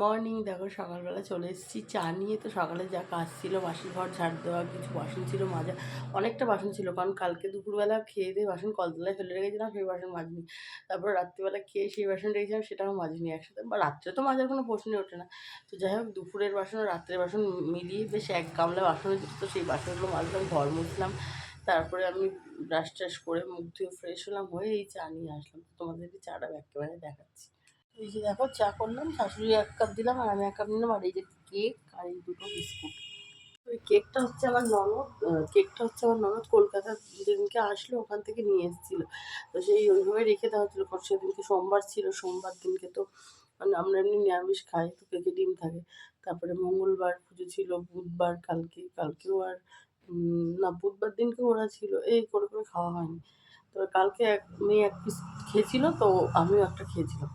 Morning. দেখো সকালবেলা চলে এসেছি। চা নিয়ে তো সকালে যা কাজ ছিল বাসি ঘর ঝাড় দেওয়া, কিছু বাসন ছিল মাজা, অনেকটা বাসন ছিল। কারণ কালকে দুপুরবেলা খেয়ে দিয়ে বাসন কলতলায় ফেলে রেখেছিলাম, সেই বাসন মাজিনি। তারপর রাত্রিবেলা খেয়ে সেই বাসন রেখেছিলাম, সেটাও মাজিনি একসাথে। বা রাত্রে তো মাজার কোনো প্রশ্নই ওঠে না। তো যাই হোক, দুপুরের বাসন, রাত্রের বাসন মিলিয়ে বেশ এক গামলা বাসন তো সেই বাসনগুলো মাজলাম, ঘর মুছলাম। তারপরে আমি ব্রাশ ট্রাশ করে মুখ ধুয়ে ফ্রেশ হলাম, হয়ে এই চা নিয়ে আসলাম। তোমাদেরকে চাটা একেবারে দেখাচ্ছি। এই যে দেখো, চা করলাম, শাশুড়ি এক কাপ দিলাম আর আমি এক কাপ নিলাম। আর এই যে কেক আর এই দুটো বিস্কুট। ওই কেকটা হচ্ছে আমার ননদ কেকটা হচ্ছে আমার ননদ কলকাতা যেদিনকে আসলো ওখান থেকে নিয়ে এসেছিল। তো সেই ওইভাবে রেখে দেওয়া হচ্ছিল কারণ সেদিনকে সোমবার ছিল, সোমবার দিনকে তো মানে আমরা এমনি নিরামিষ খাই, তো কেকে ডিম থাকে। তারপরে মঙ্গলবার পুজো ছিল, বুধবার কালকে, কালকেও আর না, বুধবার দিনকে ওরা ছিল, এই করে করে খাওয়া হয়নি। তো কালকে এক, মেয়ে এক পিস খেয়েছিল, তো আমিও একটা খেয়েছিলাম।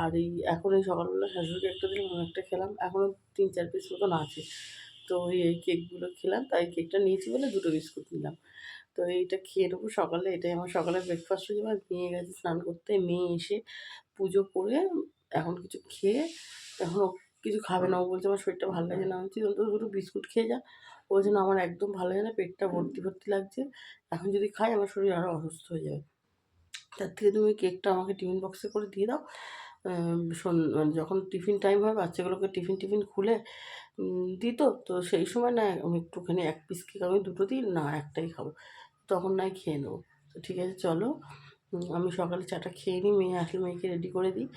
আর এই এখন এই সকালবেলা শাশুড়িকে একটা দিলাম, আমি একটা খেলাম। এখনও তিন চার পিস মতন আছে। তো এই কেকগুলো খেলাম। তাই কেকটা নিয়েছি বলে দুটো বিস্কুট নিলাম। তো এইটা খেয়ে নেব সকালে। এটাই আমার সকালে ব্রেকফাস্ট হয়ে যাবে। মেয়ে গেছে স্নান করতে। মেয়ে এসে পুজো করে এখন কিছু খেয়ে এখন কিছু খাবে না। ও বলছে আমার শরীরটা ভালো লাগে না। বলছি অন্তত দুটো বিস্কুট খেয়ে যা। ও না, আমার একদম ভালো লাগে না। পেটটা ভর্তি ভর্তি লাগছে। এখন যদি খাই আমার শরীর আরও অসুস্থ হয়ে যাবে। তার থেকে তুমি কেকটা আমাকে টিফিন বক্সে করে দিয়ে দাও। মানে যখন টিফিন টাইম হয়, বাচ্চাগুলোকে টিফিন টিফিন খুলে দিত। তো সেই সময় না, আমি একটুখানি এক পিস কেক আমি দুটো দিই, না, একটাই খাব। তখন নয় খেয়ে নেব। তো ঠিক আছে, চলো। আমি সকালে চাটা খেয়ে নিই, মেয়ে আসলে মেয়েকে রেডি করে দিই।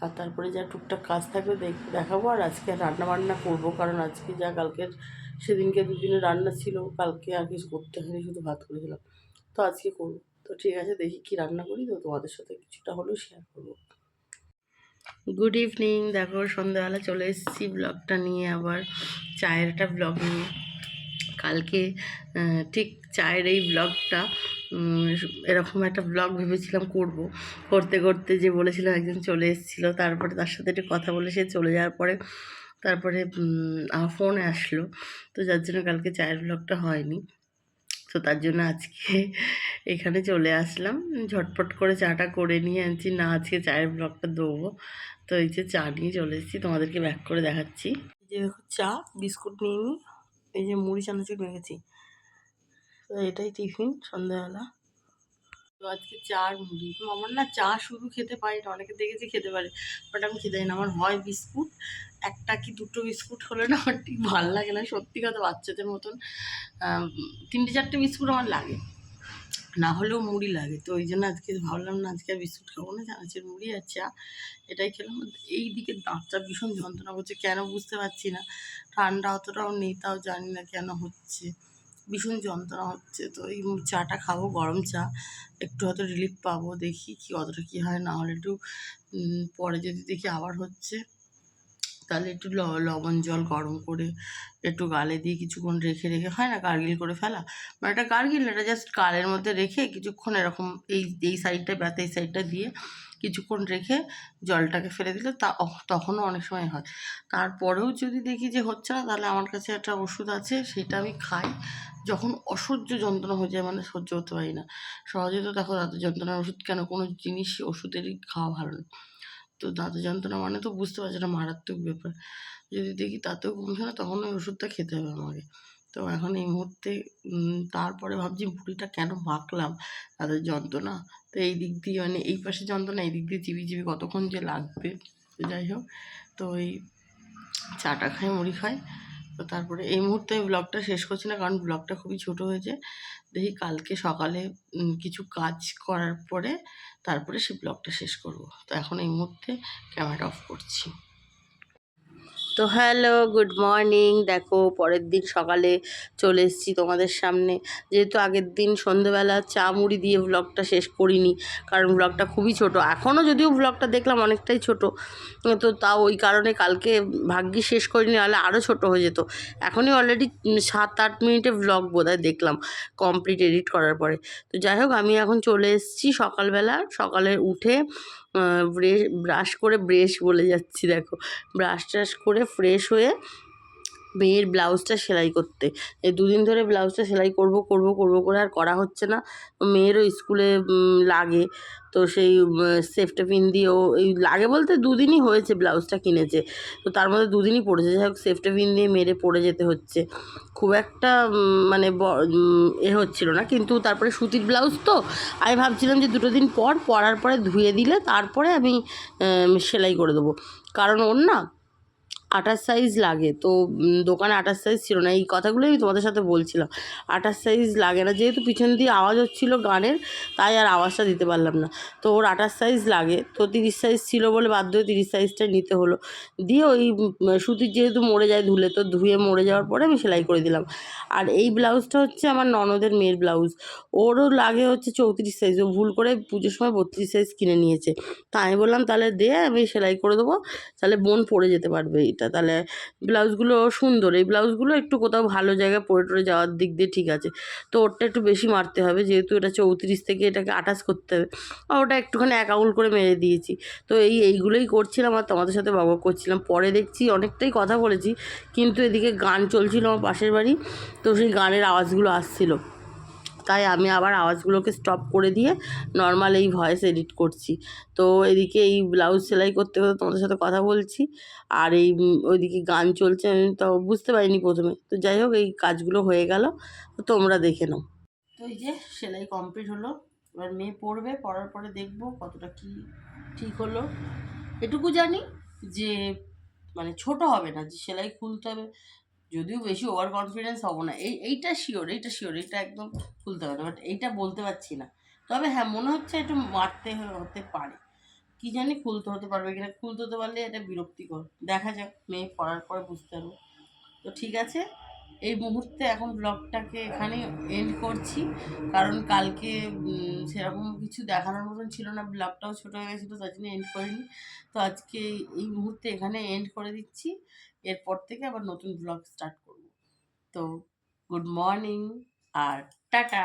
আর তারপরে যা টুকটাক কাজ থাকবে, দেখ- দেখাবো। আর আজকে রান্না বান্না করব, কারণ আজকে যা কালকের, সেদিনকে দুদিনের রান্না ছিল। কালকে আর কিছু করতে হয়নি, শুধু ভাত করেছিলাম। তো আজকে করব। তো ঠিক আছে, দেখি কি রান্না করি। তো তোমাদের সাথে কিছুটা হলেও শেয়ার করব। গুড ইভিনিং দেখো, সন্ধ্যাবেলা চলে এসেছি ব্লগটা নিয়ে আবার, চায়ের একটা ব্লগ নিয়ে। কালকে ঠিক চায়ের এই ব্লগটা এরকম একটা ব্লগ ভেবেছিলাম করব। করতে করতে যে বলেছিলাম একজন চলে এসেছিল, তারপরে তার সাথে একটু কথা বলে সে চলে যাওয়ার পরে, তারপরে ফোন আসলো। তো যার জন্য কালকে চায়ের ব্লগটা হয়নি। তো তার জন্য আজকে এখানে চলে আসলাম। ঝটপট করে চাটা করে নিয়ে আনছি। না, আজকে চায়ের ব্লগটা দেবো। তো এই যে চা নিয়ে চলে এসেছি। তোমাদেরকে ব্যাক করে দেখাচ্ছি। যে দেখো চা, বিস্কুট নিয়ে নিই এই যে মুড়ি চানাচুর মেখেছি। তো এটাই টিফিন সন্ধ্যাবেলা। তো আজকে চা আর মুড়ি। আমার না চা শুধু খেতে পারি না অনেকে দেখেছি খেতে পারে বাট আমি খেতে না। আমার হয় বিস্কুট, একটা কি দুটো বিস্কুট হলে না আমার ঠিক ভালো লাগে না, সত্যি কথা বাচ্চাদের মতন তিনটে চারটে বিস্কুট আমার লাগে। না হলেও মুড়ি লাগে, তো ওই জন্য আজকে ভাবলাম না আজকে আর বিস্কুট খাব না চানাচের মুড়ি আর চা, এটাই খেলাম। এই দিকে দাঁতটা ভীষণ যন্ত্রণা করছে, কেন বুঝতে পারছি না, ঠান্ডা অতটাও নেই, তাও জানি না কেন হচ্ছে। ভীষণ যন্ত্রণা হচ্ছে। তো এই চাটা খাব, গরম চা। একটু হয়তো রিলিফ পাবো, দেখি কি কতটা কী হয়। না হলে একটু পরে যদি দেখি আবার হচ্ছে। তাহলে একটু লবণ জল গরম করে একটু গালে দিয়ে কিছুক্ষণ রেখে রেখে, হয় না? গার্গিল করে ফেলা? মানে এটা গার্গিল, এটা জাস্ট গালের মধ্যে রেখে কিছুক্ষণ এরকম এই এই সাইডটা ব্যথা এই সাইডটা দিয়ে কিছুক্ষণ রেখে জলটাকে ফেলে দিলে তা তখনও অনেক সময় হয়। তারপরেও যদি দেখি যে হচ্ছে না, তাহলে আমার কাছে একটা ওষুধ আছে, সেটা আমি খাই। যখন অসহ্য যন্ত্রণা হয়ে যায় মানে সহ্য হতে পারি না। সহজে তো দেখো তাদের যন্ত্রণার ওষুধ কেন? কোনো জিনিসই ওষুধেরই খাওয়া ভালো না। তো দাঁত যন্ত্রণা মানে তো বুঝতে পারছি এটা মারাত্মক ব্যাপার। যদি দেখি তাতেও কমছে না, তখন ওই ওষুধটা খেতে হবে আমাকে। তো এখন এই মুহূর্তে তারপরে ভাবছি ভুঁড়িটা কেন বাঁকলাম তাদের যন্ত্রণা। তো এই দিক দিয়ে মানে এই পাশে যন্ত্রণা, এই দিক দিয়ে চিবি চিবি কতক্ষণ যে লাগবে, যাই হোক। তো ওই চাটা খাই, মুড়ি খাই। তো তারপরে এই মুহূর্তে আমি ব্লগটা শেষ করছি না, কারণ ব্লগটা খুবই ছোট হয়েছে। দেখি কালকে সকালে কিছু কাজ করার পরে তারপরে সে ব্লগটা শেষ করব। তো এখন এই মুহূর্তে ক্যামেরা অফ করছি। তো হ্যালো, গুড মর্নিং। দেখো, পরের দিন সকালে চলে এসেছি তোমাদের সামনে। যেহেতু আগের দিন সন্ধেবেলা চা মুড়ি দিয়ে ব্লগটা শেষ করিনি, কারণ ব্লগটা খুবই ছোট। এখনও যদিও ব্লগটা দেখলাম অনেকটাই ছোট, তো তাও ওই কারণে কালকে ভাগ্যি শেষ করিনি, নাহলে আরও ছোট হয়ে যেত। এখনই অলরেডি সাত আট মিনিটে ব্লগ বোধহয় দেখলাম কমপ্লিট এডিট করার পরে। তো যাই হোক, আমি এখন চলে এসেছি সকালবেলা। সকালে উঠে ব্রাশ করে ব্রেশ বলে যাচ্ছি দেখো। ব্রাশ ট্রাশ করে ফ্রেশ হয়ে মেয়ের ব্লাউজটা সেলাই করতে। এই দুদিন ধরে ব্লাউজটা সেলাই করব করব করব করে আর করা হচ্ছে না। মেয়েরও স্কুলে লাগে। তো সেই সেফটা পিন দিয়েও এই লাগে বলতে দুদিনই হয়েছে ব্লাউজটা কিনেছে। তো তার মধ্যে দুদিনই পড়েছে। যাই হোক, সেফটা পিন দিয়ে মেরে পড়ে যেতে হচ্ছে। খুব একটা মানে এ হচ্ছিল না। কিন্তু তারপরে সুতির ব্লাউজ তো, আমি ভাবছিলাম যে দুটো দিন পর, পরার পরে ধুয়ে দিলে তারপরে আমি সেলাই করে দেবো। কারণ ওর না আটার সাইজ লাগে। তো দোকানে আটার সাইজ ছিল না। এই কথাগুলোই আমি তোমাদের সাথে বলছিলাম। আটার সাইজ লাগে না। যেহেতু পিছন দিয়ে আওয়াজ হচ্ছিল গানের, তাই আর আওয়াজটা দিতে পারলাম না। তো ওর আটার সাইজ লাগে। তো তিরিশ সাইজ ছিল বলে বাধ্য হয়ে তিরিশ সাইজটা নিতে হলো। দিয়ে ওই সুতির যেহেতু মরে যায় ধুলে, তো ধুয়ে মরে যাওয়ার পরে আমি সেলাই করে দিলাম। আর এই ব্লাউজটা হচ্ছে আমার ননদের মেয়ের ব্লাউজ। ওরও লাগে হচ্ছে চৌত্রিশ সাইজ ও ভুল করে পুজোর সময় বত্রিশ সাইজ কিনে নিয়েছে। তা আমি বললাম, তাহলে দে, আমি সেলাই করে দেবো। তাহলে বোন পরে যেতে পারবে। এটা তাহলে ব্লাউজগুলো সুন্দর। এই ব্লাউজগুলো একটু কোথাও ভালো জায়গায় পরে টরে যাওয়ার দিক দিয়ে ঠিক আছে। তো ওরটা একটু বেশি মারতে হবে। যেহেতু এটা চৌত্রিশ থেকে এটাকে আঠাশ করতে হবে। আর ওটা একটুখানি এক আঙুল করে মেরে দিয়েছি। তো এই এইগুলোই করছিলাম আর তোমাদের সাথে বাবা করছিলাম। পরে দেখছি অনেকটাই কথা বলেছি। কিন্তু এদিকে গান চলছিল আমার পাশের বাড়ি। তো সেই গানের আওয়াজগুলো আসছিল। তাই আমি আবার আওয়াজগুলোকে স্টপ করে দিয়ে নর্মাল এই ভয়েস এডিট করছি। তো এদিকে এই ব্লাউজ সেলাই করতে করতে তোমাদের সাথে কথা বলছি, আর এই ওইদিকে গান চলছে, আমি তো বুঝতে পারিনি প্রথমে। তো যাই হোক, এই কাজগুলো হয়ে গেল তোমরা দেখে নাও। তো এই যে সেলাই কমপ্লিট হলো, এবার মেয়ে পড়বে, পড়ার পরে দেখব কতটা কি ঠিক হলো। এটুকু জানি যে মানে ছোট হবে না, যে সেলাই খুলতে হবে। যদিও বেশি ওভার কনফিডেন্স হব না। এই, এইটা শিওর এইটা শিওর এইটা একদম খুলতে হবে। বাট এইটা বলতে পারছি না। তবে হ্যাঁ মনে হচ্ছে একটু মারতে হতে পারে। কি জানি খুলতে হতে পারবে কিনা। খুলতে হতে পারলে এটা বিরক্তিকর। দেখা যাক, মেয়ে পড়ার পরে বুঝতে পারব। তো ঠিক আছে। এই মুহূর্তে এখন ব্লগটাকে এখানে এন্ড করছি। কারণ কালকে সেরকম কিছু দেখানোর মতন ছিল না। ব্লগটাও ছোটো হয়ে গেছিল, তার জন্য এন্ড করিনি। তো আজকে এই মুহূর্তে এখানে এন্ড করে দিচ্ছি। এরপর থেকে আবার নতুন ব্লগ স্টার্ট করব। তো গুড মর্নিং আর টাটা!